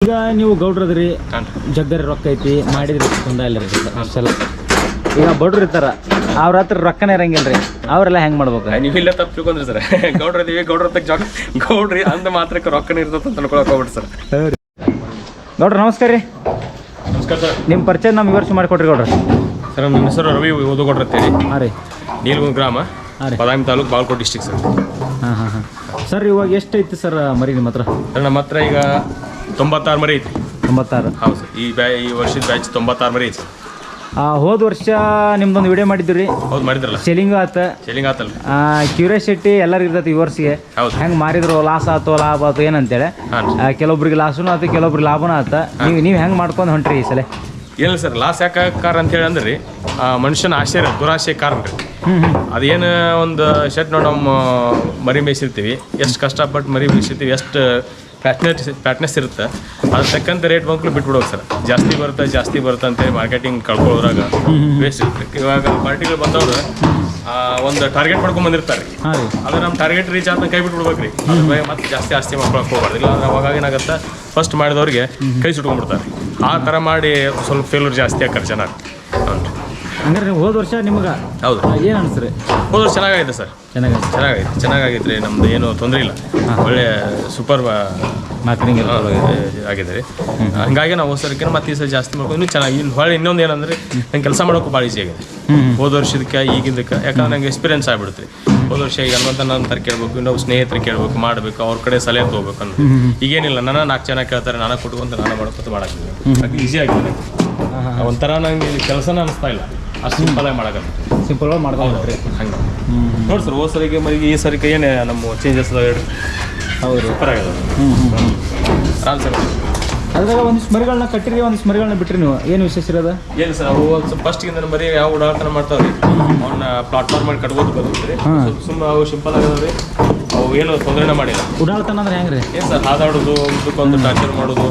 ಈಗ ನೀವು ಗೌಡ್ರದ್ರಿ ಜಗ್ಗರಿ ರೊಕ್ಕ ಐತಿ ಮಾಡಿದ್ರಿ ತೊಂದರೆ ಇಲ್ಲ ರೀ. ಅಷ್ಟೆಲ್ಲ. ಈಗ ಬಡ್ರು ಇರ್ತಾರ ಅವ್ರ ಹತ್ರ ರೊಕ್ಕನೇ ಇರಂಗಿಲ್ಲ ರೀ ಅವರೆಲ್ಲ ಹೆಂಗೆ ಮಾಡ್ಬೇಕು? ನೀವು ಇಲ್ಲ ತಪ್ಪು ತಿಳ್ಕೊಂಡ್ರಿ ಸರ್. ಗೌಡ್ರ ಇದೀವಿ ಗೌಡ್ರ ಜಾಗ ಗೌಡ್ರಿ ಅಂದ ಮಾತ್ರಕ್ಕೆ ರೊಕ್ಕನೇ ಇರ್ತದೆ ಅಂತ ಅನ್ಕೊಳಕ್ ಹೋಗ್ಬಿಡ್ರಿ ಸರ್. ಗೌಡ್ರ ನಮಸ್ಕಾರ ರೀ. ನಮಸ್ಕಾರ ಸರ್. ನಿಮ್ಮ ಪರಿಚಯ ನಮ್ಗೆ ವಿವರಿಸಿ ಮಾಡಿಕೊಡ್ರಿ ಗೌಡ್ರ. ಸರ್ ನಮ್ಮ ಹೆಸರು ರವಿ ಓದುಗೌಡ್ರ ಅಂತೇಳಿ ಹಾಂ ರೀ. ನೀಲ್ಗುಂದ್ ಗ್ರಾಮ ಹಾಂ ರೀ. Badami taluk Bagalkote district sir. ಹಾಂ ಹಾಂ ಹಾಂ. ಸರ್ ಇವಾಗ ಎಷ್ಟು ಐತಿ ಸರ್ ಮರಿ ನಿಮ್ಮ ಹತ್ರ ಸರ್ ನಮ್ಮ ಹತ್ರ ಈಗ ತೊಂಬತ್ತಾರು ಮರಿ ಐತಿ ತೊಂಬತ್ತಾರು. ಹೌದು ಸರ್. ಈ ಬ್ಯಾ ಈ ವರ್ಷದ ಬ್ಯಾಚ್ ತೊಂಬತ್ತಾರು ಮರಿ ಐತಿ ಹೋದ ವರ್ಷ ನಿಮ್ದೊಂದು ವಿಡಿಯೋ ಮಾಡಿದ್ರಿ ರೀ. ಹೌದು ಮಾಡಿದ್ರಲ್ಲ. ಸೆಲಿಂಗ್ ಆತ. ಸೆಲಿಂಗ್ ಆತಲ್ಲ ಕ್ಯೂರಿಯಾಸಿಟಿ ಎಲ್ಲರಿಗೂ ಇರ್ತೈತಿ ಈ ವರ್ಷಗೆ. ಹೌದು ಹೆಂಗೆ ಮಾರಿದ್ರು ಲಾಸ್ ಆತೋ ಲಾಭ ಆತೋ ಏನಂತೇಳಿ. ಹಾಂ ಆ, ಕೆಲವೊಬ್ರಿಗೆ ಲಾಸನು ಆತು ಕೆಲವೊಬ್ರಿಗೆ ಲಾಭನೂ ಆತ. ನೀವು ನೀವು ಹೆಂಗೆ ಮಾಡ್ಕೊಂಡು ಹೊಂಟ್ರಿ ಈ ಸಲ? ಏನಿಲ್ಲ ಸರ್ ಲಾಸ್ ಯಾಕೆ ಕಾರ್ ಅಂತೇಳಿ ಅಂದ್ರೆ ರೀ ಆ, ಮನುಷ್ಯನ ಆಸೆ ರೀ ದುರಾಸೆ ಕಾರಣ ರೀ ಅದೇನು ಒಂದು ಶರ್ಟ್ ನೋಡಿ ನಮ್ಮ ಮರಿ ಮೇಯಿಸಿರ್ತೀವಿ. ಎಷ್ಟು ಕಷ್ಟಪಟ್ಟು ಮರಿ ಮೇಯಿಸಿರ್ತೀವಿ ಎಷ್ಟು ಫ್ಯಾಟ್ನೆಸ್ ಫ್ಯಾಟ್ನೆಸ್ ಇರುತ್ತೆ. ಅದ್ರ ತಕ್ಕಂಥ ರೇಟ್ ಬಂಕ್ಲು ಬಿಟ್ಬಿಡೋದು ಸರ್. ಜಾಸ್ತಿ ಬರುತ್ತೆ ಜಾಸ್ತಿ ಬರುತ್ತೆ ಅಂತೇಳಿ ಮಾರ್ಕೆಟಿಂಗ್ ಕಳ್ಕೊಳ್ಳೋದ್ರಾಗ ವೇಸ್ಟ್ ಇರುತ್ತೆ. ಇವಾಗ ಪಾರ್ಟಿಗಳು ಬಂದವರು ಒಂದು ಟಾರ್ಗೆಟ್ ಮಾಡ್ಕೊಂಡ್ ಬಂದಿರ್ತಾರೆ. ರೀ ಹಾಂ ರೀ. ಅದು ನಮ್ಮ ಟಾರ್ಗೆಟ್ ರೀಚ್ ಆದ್ಮೇಲೆ ಕೈ ಬಿಟ್ಬಿಡ್ಬೇಕ್ರಿ ಅದ್ರ ಮತ್ತೆ ಜಾಸ್ತಿ ಆಸ್ತಿ ಮಾಡ್ಕೊಳಕ್ಕೆ ಹೋಗ್ಬಾರ್ದು. ಇಲ್ಲ ಅಂದ್ರೆ ಅವಾಗ ಏನಾಗುತ್ತೆ ಫಸ್ಟ್ ಮಾಡಿದವ್ರಿಗೆ ಕೈ ಸುಟ್ಕೊಂಡ್ಬಿಡ್ತಾರೆ. ಆ ಥರ ಮಾಡಿ ಸ್ವಲ್ಪ ಫೇಲ್ಯೂರ್ ಜಾಸ್ತಿ ಆಕಾರ ಜನ. ಹ್ಞೂ ರೀ ಹಂಗಾರೆ ನೀವು ಹೋದ ವರ್ಷ ನಿಮ್ಗೆ ಹೌದು. ಏನು ಅನಿಸ್ರಿ? ಹೋದ ವರ್ಷ ಚೆನ್ನಾಗೈತೆ ಸರ್. ಚೆನ್ನಾಗಿ ಚೆನ್ನಾಗೈತೆ ಚೆನ್ನಾಗೈತೆ ರೀ ನಮ್ದು ಏನು ತೊಂದರೆ ಇಲ್ಲ. ಒಳ್ಳೆ ಸೂಪರ್ ಮಾರ್ಕೆಟಿಂಗ್ ಆಗಿದೆ ರೀ ಹಂಗಾಗಿ ನಾವು ಹೋಸರ್ಕಿನ ಮತ್ತೆ ಈ ಸಲ ಜಾಸ್ತಿ ಮಾಡ್ಕೊಂಡು ಇನ್ನೂ ಚೆನ್ನಾಗಿ ಇನ್ನು ಹೊಳೆ ಇನ್ನೊಂದು ಏನಂದ್ರೆ ನಂಗೆ ಕೆಲಸ ಮಾಡೋಕ್ಕೂ ಭಾಳ ಈಸಿ ಆಗಿದೆ. ಹೋದ ವರ್ಷದಕ್ಕೆ ಈಗಿದ್ದಕ್ಕೆ ಯಾಕಂದ್ರೆ ನಂಗೆ ಎಕ್ಸ್ಪೀರಿಯನ್ಸ್ ಆಗ್ಬಿಡುತ್ತೆ. ಹೋದ ವರ್ಷ ಈಗ ಹನುಮಂತ ನಂತರ ಕೇಳಬೇಕು ಇನ್ನೊಬ್ಬ ಸ್ನೇಹಿತರು ಕೇಳಬೇಕು ಮಾಡಬೇಕು ಅವ್ರ ಕಡೆ ಸಲಹೆ ತೊಗೋಬೇಕು ಅನ್ನೋದು. ಈಗೇನಿಲ್ಲ ನನ್ನ ನಾಲ್ಕು ಜನ ಕೇಳ್ತಾರೆ ನಾನು ಕೊಟ್ಕೊಂತ ನಾನು ಮಾಡ್ಕೊತ ಮಾಡಕ್ಕೆ ಅದು ಈಸಿ ಆಗಿದೆ. ಒಂಥರ ನಂಗೆ ಕೆಲಸನ ಅನಿಸ್ತಾ ಇಲ್ಲ. ಅಷ್ಟು ಸಿಂಪಲ್ ಆಗಿ ಮಾಡಕ್ಕೆ ಸಿಂಪಲ್ ಮಾಡ್ಕೊಂಡು ಮಾಡ್ಕೊಂಡ್ರಿ ಹಂಗೆ. ನೋಡಿ ಸರ್ ಹೋದ ಸರಿಗೆ ಮರಿಗೆ ಈ ಸರಿಗೆ ಏನೇ ನಮ್ಮ ಚೇಂಜಸ್ ಹೌದು. ರೀ ಸೂಪರ್ ಆಗ್ಯದ ಹ್ಞೂ ಹ್ಞೂ ಆರಾಮ್ ಸರ್. ಅದ್ರಾಗ ಒಂದಿಷ್ಟು ಮರಿಗಳನ್ನ ಕಟ್ಟಿರಿ ಒಂದಿಷ್ಟು ಮರಿಗಳನ್ನ ಬಿಟ್ರಿ ನೀವು. ಏನು ವಿಶೇಷ ಇರೋದು? ಏನು ಸರ್ ಅವು ಒಂದು ಸ್ವಲ್ಪ ಫಸ್ಟಿಗೆ ನನ್ನ ಬರೀ ಯಾವ ಉಡಾಳ್ತನ ಮಾಡ್ತಾವ್ರಿ. ಅವನ್ನ ಪ್ಲಾಟ್ಫಾರ್ಮ್ ಮಾಡಿ ಕಟ್ಬೋದು ಬರುತ್ತೆ ಸುಮ್ಮನೆ ಅವು ಸಿಂಪಲ್ ಆಗ್ಯದವ್ರಿ ಏನು ತೊಂದರೆನ ಮಾಡಿಲ್ಲ. ಉಡಾಳ್ತನ ಅಂದ್ರೆ ಹೆಂಗ್ರಿ? ಏನ್ ಸರ್ ಹಾದಾಡೋದು ಒಂದು ಟಾರ್ಚರ್ ಮಾಡೋದು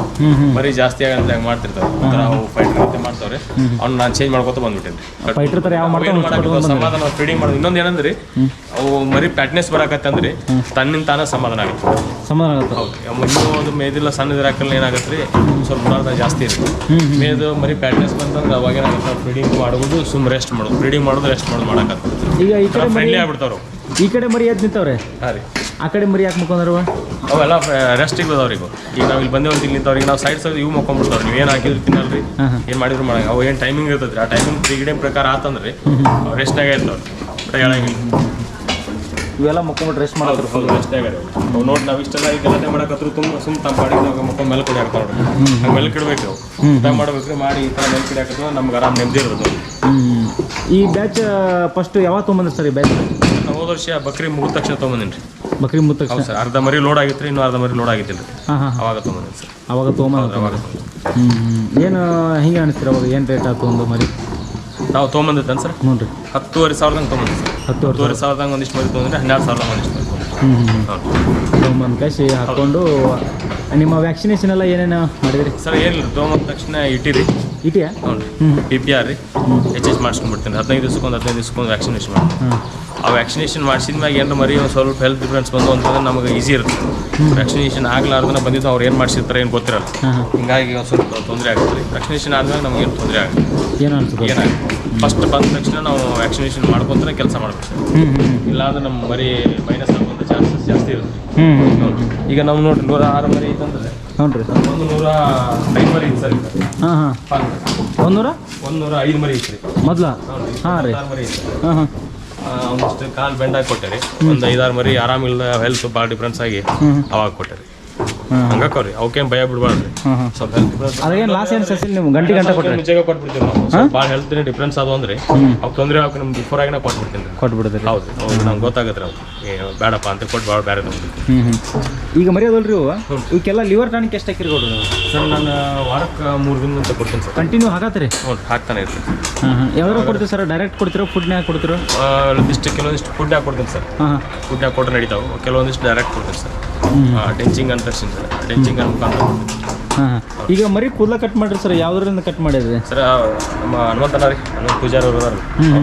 ಬರೀ ಜಾಸ್ತಿ ಆಗಂತ ಹೆಂಗ್ ಮಾಡ್ತಿರ್ತಾರೆ. ಒಂಥರ ಅವು ಫೈಟರ್ ಅಂತ ಮಾಡ್ತಾವ್ರೆ. ಅವ್ನ ನಾನು ಚೇಂಜ್ ಮಾಡ್ಕೊತ ಬಂದ್ಬಿಟ್ಟೇನೆ ಫೈಟರ್ ತರ ಯಾವ ಮಾಡಕ್ಕೆ ಸಮಾಧಾನ ಫೀಡಿಂಗ್ ಮಾಡೋದು. ಇನ್ನೊಂದು ಏನಂದ್ರಿ ಅವು ಮರಿ ಪ್ಯಾಟ್ನೆಸ್ ಬರಾಕತ್ತಂದ್ರಿ ತನ್ನಿಂದ ತಾನ ಸಮಾಧಾನ ಆಗುತ್ತೆ. ಸಮಾಧಾನ ಆಗುತ್ತೆ. ಇನ್ನೂ ಅದು ಮೇದಿಲ್ಲ ಸಣ್ಣ ಇರಾಕಲ್ಲಿ ಏನಾಗುತ್ತೆ ರೀ ಸ್ವಲ್ಪ ಉಡಾರ್ದ ಜಾಸ್ತಿ ಇರುತ್ತೆ. ಮೇದು ಮರಿ ಪ್ಯಾಟ್ನೆಸ್ ಬಂತಂದ್ರೆ ಅವಾಗ ಏನಾಗುತ್ತೆ ಫೀಡಿಂಗ್ ಮಾಡೋದು ಸುಮ್ ರೆಸ್ಟ್ ಮಾಡೋದು ಫೀಡಿಂಗ್ ಮಾಡೋದು ರೆಸ್ಟ್ ಮಾಡೋದು ಮಾಡಕತ್ತೆ ಈಗ ಈ ಕಡೆ ಫ್ರೆಂಡ್ಲಿ ಆಗ್ಬಿಡ್ತಾವ್ರು. ಈ ಕಡೆ ಮರಿ ಎದ್ದು ನಿಂತವ್ರೆ? ಹಾಂ ರೀ. ಆ ಕಡೆ ಮರಿ ಯಾಕೆ ಅವೆಲ್ಲ ರೆಸ್ಟಿಗೆ ಹೋದವ್ರಿ ಈಗ. ಈಗ ನಾವು ಇಲ್ಲಿ ಬಂದೇವು ಅಂತ ಇಲ್ಲಿ ನಿಂತವ್ರಿಗೆ ನಾವು ಸೈಡ್ ಸೈಡ್ ಇವು ಮಕ್ಕೊಂಡ್ಬಿಡ್ತಾವ್ರಿ ನೀವು ಏನು ಹಾಕಿದ್ರು ತಿನ್ನಲ್ರಿ? ಏನು ಮಾಡಿದ್ರು ಮಾಡಂಗ. ಅವು ಏನು ಟೈಮಿಂಗ್ ಇರ್ತದ್ರಿ ಆ ಟೈಮಿಂಗ್ ತ್ರೀ ಪ್ರಕಾರ ಆತಂದ್ರಿ. ಅವ್ರು ರೆಸ್ಟ್ನಾಗ ಇರ್ತಾವ್ರಿ. ಬಟ್ ಹೇಳಂಗಿಲ್ಲ. ಇವೆಲ್ಲ ಮುಕ್ಕೊಂಬಿಟ್ಟು ರೆಸ್ಟ್ ಮಾಡೋದು ಫುಲ್ ರೆಸ್ಟ್ನಾಗ ಅವ್ರು ನೋಡಿ ನಾವು ಇಷ್ಟೆಲ್ಲ ಈ ಗಲಾಟೆ ಮಾಡಕತ್ರು ತುಂಬ ಸುಮ್ಮ ತಮ್ಮ ಪಾಡಿಗೆ ನಾವು ಮಕ್ಕೊಂಡು ಮೇಲೆ ಕಡೆ ಹಾಕ್ತಾವ್ರಿ ಮೇಲೆ ಕಿಡ್ಬೇಕು ಊಟ ಮಾಡ್ಬೇಕ್ರಿ ಮಾಡಿ ಈ ಥರ ಮೇಲೆ ಕಿಡಿ ಹಾಕಿದ್ರೆ ನಮ್ಗೆ ಆರಾಮ್ ನೆಮ್ಮದಿ ಇರೋದು ಈ ಬ್ಯಾಚ್ ಫಸ್ಟ್ ಯಾವಾಗ ತೊಗೊಂಬಂದ್ರೆ ಸರ್ ಈ ಬ್ಯಾಚ್ ನಾವು ಹೋದ ವರ್ಷ ಬಕ್ರಿ ಮುಗಿದ ತಕ್ಷಣ ತೊಗೊಂಬಂದಿನಿ ರೀ. ಬಕ್ರಿ ಮುತ್ತ ಹೌದು ಸರ್. ಅರ್ಧ ಮರಿ ಲೋಡ್ ಆಗಿತ್ತು ರೀ ಇನ್ನೂ ಅರ್ಧ ಮರಿ ಲೋಡ್ ಆಗಿದ್ದಿಲ್ಲ ರೀ. ಹಾಂ ಹಾಂ ಅವಾಗ ತೊಗೊಂಬಂದಿನಿ ಸರ್. ಅವಾಗ ತೊಗೊಂಬಂದ ಅವಾಗ ಹ್ಞೂ ಏನು ಹಿಂಗೆ ಅನಿಸ್ತೀರ ಅವಾಗ? ಏನು ರೇಟ್ ಆಯ್ತು ಒಂದು ಮರಿ? ನಾವು ತೊಗೊಂಬಂದಿದ್ದಾನೆ ಸರ್. ಹ್ಞೂ ರೀ ಹತ್ತುವರೆ ಸಾವಿರದಂಗೆ ತೊಗೊಂಬಂದಿ ಸರ್. ಹತ್ತುವರೆ ಸಾವಿರದಂಗೆ ಒಂದಿಷ್ಟು ಮರಿ ತೊಗೊಂಡ್ರೆ ಹನ್ನೆರಡು ಸಾವಿರದಂಗೆ ಒಂದಿಷ್ಟು ಮರಿ ತೊಗೊಂಡ್ರೆ ಹ್ಞೂ ಹ್ಞೂ ತೊಗೊಂಬಂದು ಕಾಶಿ ಹಾಕ್ಕೊಂಡು ನಿಮ್ಮ ವ್ಯಾಕ್ಸಿನೇಷನ್ ಎಲ್ಲ ಏನೇನು ಮಾಡಿದ್ರಿ? ಸರ್ ಏನಿಲ್ಲ. ತೊಗೊಂಬಂದ ತಕ್ಷಣ ಇಟ್ಟಿರಿ. ಹ್ಞೂ ಪಿ ಪಿ ಆರ್ ರೀ. ಎಚ್ ಎಚ್ ಮಾಡಿಸ್ಕೊಂಡ್ಬಿಡ್ತೀನಿ. ಹದಿನೈದು ದಿವ್ಸಕ್ಕೊಂದು ಹದಿನೈದು ದಿವ್ಸಕ್ಕೊಂದು ವ್ಯಾಕ್ಸಿನೇಷನ್ ಮಾಡಿ ಆ ವ್ಯಾಕ್ಸಿನೇಷನ್ ಮಾಡಿಸಿದ ಮ್ಯಾಗ ಏನು ಮರಿ ಒಂದು ಸ್ವಲ್ಪ ಹೆಲ್ತ್ ಡಿಫ್ರೆನ್ಸ್ ಬಂದು ಅಂತಂದ್ರೆ ನಮಗೆ ಈಸಿ ಇರುತ್ತೆ. ವ್ಯಾಕ್ಸಿನೇಷನ್ ಆಗ್ಲಾರ್ದನ ಬಂದಿದ್ದು ಅವ್ರು ಏನು ಮಾಡಿಸಿರ್ತಾರೆ ಏನು ಗೊತ್ತಿರಲ್ಲ. ಹಿಂಗಾಗಿ ಒಂದು ಸ್ವಲ್ಪ ತೊಂದರೆ ಆಗುತ್ತೆ ರೀ. ವ್ಯಾಕ್ಸಿನೇಷನ್ ಆದ್ಮೇಲೆ ಏನು ತೊಂದರೆ ಆಗುತ್ತೆ? ಏನು ಅನ್ಸುತ್ತೆ? ಏನಾಗುತ್ತೆ ಫಸ್ಟ್ ಬಂದ ತಕ್ಷಣ ನಾವು ವ್ಯಾಕ್ಸಿನೇಷನ್ ಮಾಡ್ಕೊಂತಾನೆ ಕೆಲಸ ಮಾಡಬೇಕು. ಇಲ್ಲಾಂದ್ರೆ ನಮ್ಮ ಮರಿ ಮೈನಸ್ ಆಗುವಂಥ ಚಾನ್ಸಸ್ ಜಾಸ್ತಿ ಇರುತ್ತೆ. ಈಗ ನಾವು ನೋಡ್ರಿ ನೂರ ಆರು ಮರಿ ಐತಂದ್ರೆ ಹ್ಞೂ ರೀ ಒಂದು ನೂರ ಐದು ಮರಿ ಸರ್. ಹಾಂ ಹಾಂ. ಒಂದು ಒಂದೂರ ಒಂದು ನೂರ ಐದು ಮರಿ ಐತ್ರಿ ಮೊದಲ? ಹಾಂ ರೀ. ಮರಿ ಹಾಂ ಹಾಂ. ಒಂದಿಷ್ಟು ಕಾಲು ಬೆಂಡಾಗಿ ಕೊಟ್ಟೆ ರೀ. ಒಂದು ಐದಾರು ಮರಿ ಆರಾಮಿಲ್ಲ ಹೆಲ್ತ್ ಭಾಳ ಡಿಫ್ರೆನ್ಸ್ ಆಗಿ ಅವಾಗ ಕೊಟ್ಟೆ ರೀ. ಹಂಗಾಕವ್ರಿ ಅವಕ್ಕೇನು ಭಯ ಬಿಡಬಾರ್ದು ಸ್ವಲ್ಪ ಹೆಲ್ತ್ ಡಿಫ್ರೆನ್ಸ್ ಲಾಸ್ ಏನು ಸಸಿಲ್ ನೀವು ಗಂಟೆ ಗಂಟೆ ಕೊಟ್ಟರೆ ಮುಂಚೆಗೆ ಕೊಟ್ಬಿಡ್ತೀವಿ ನಾವು. ಭಾಳ ಹೆಲ್ತ್ ಡಿಫ್ರೆನ್ಸ್ ಅದು ಅಂದ್ರೆ ಅವ್ ತೊಂದರೆ ಅವಕ್ಕೆ ನಮ್ಗೆ ಬಿಫೋರ್ ಆಗಿನ ಕೊಟ್ಬಿಡ್ತೀನಿ ಕೊಟ್ಬಿಡ್ತೀರಿ ಹೌದು ಹೌದು ನಂಗೆ ಗೊತ್ತಾಗತ್ತೆ ರೀ ಅವ್ರು ಬೇಡಪ್ಪ ಅಂತ ಕೊಟ್ಟು ಭಾಳ ಬೇರೆ ಹ್ಞೂ ಈಗ ಮರ್ಯಾದಲ್ರಿ ಇವು ಇವಕ್ಕೆಲ್ಲ ಲಿವರ್ ಟಾನಿಕ್ ಎಷ್ಟು ಹಾಕಿರಿ ಕೊಡ್ರಿ ನೀವು ಸರ್ ನಾನು ವಾರಕ್ಕೆ ಮೂರು ದಿನ ಅಂತ ಕೊಡ್ತೀನಿ ಸರ್. ಕಂಟಿನ್ಯೂ ಹಾಕತ್ತೀರಿ? ಹ್ಞೂ ಹಾಕ್ತಾನೆ ಇರ್ತೀನಿ. ಹಾಂ ಹಾಂ ಯಾವ್ದಾರು ಕೊಡ್ತೀವಿ ಸರ್? ಡೈರೆಕ್ಟ್ ಕೊಡ್ತೀರೋ? ಫುಡ್ನ್ಯಾಗ ಕೊಡ್ತೀರೋ? ಇಷ್ಟು ಕೆಲವೊಂದಿಷ್ಟು ಫುಡ್ ಹಾಕಿ ಕೊಡ್ತೀನಿ ಸರ್. ಹಾಂ ಹಾಂ ಫುಡ್ ಹಾಕಿ ಕೊಟ್ಟರೆ ನಡೀತಾವೆ. ಕೆಲವೊಂದಿಷ್ಟು ಡೈರೆಕ್ಟ್ ಕೊಡ್ತೀನಿ ಸರ್. ಡೆಂಚಿಂಗ್ ಅಂತ ಡೆಂಚಿಂಗ್ ಮುಖಾಂತರ ಹಾಂ ಈಗ ಮರಿ ಕೂದಲ ಕಟ್ ಮಾಡಿರಿ ಸರ್ ಯಾವ್ದ್ರಿಂದ ಕಟ್ ಮಾಡಿದ್ರಿ? ಸರ್ ನಮ್ಮ ಹನುಮಂತನ ರೀ ಹನುಮಂತ ಪೂಜಾರಿ ಅವರು ಅದಾರ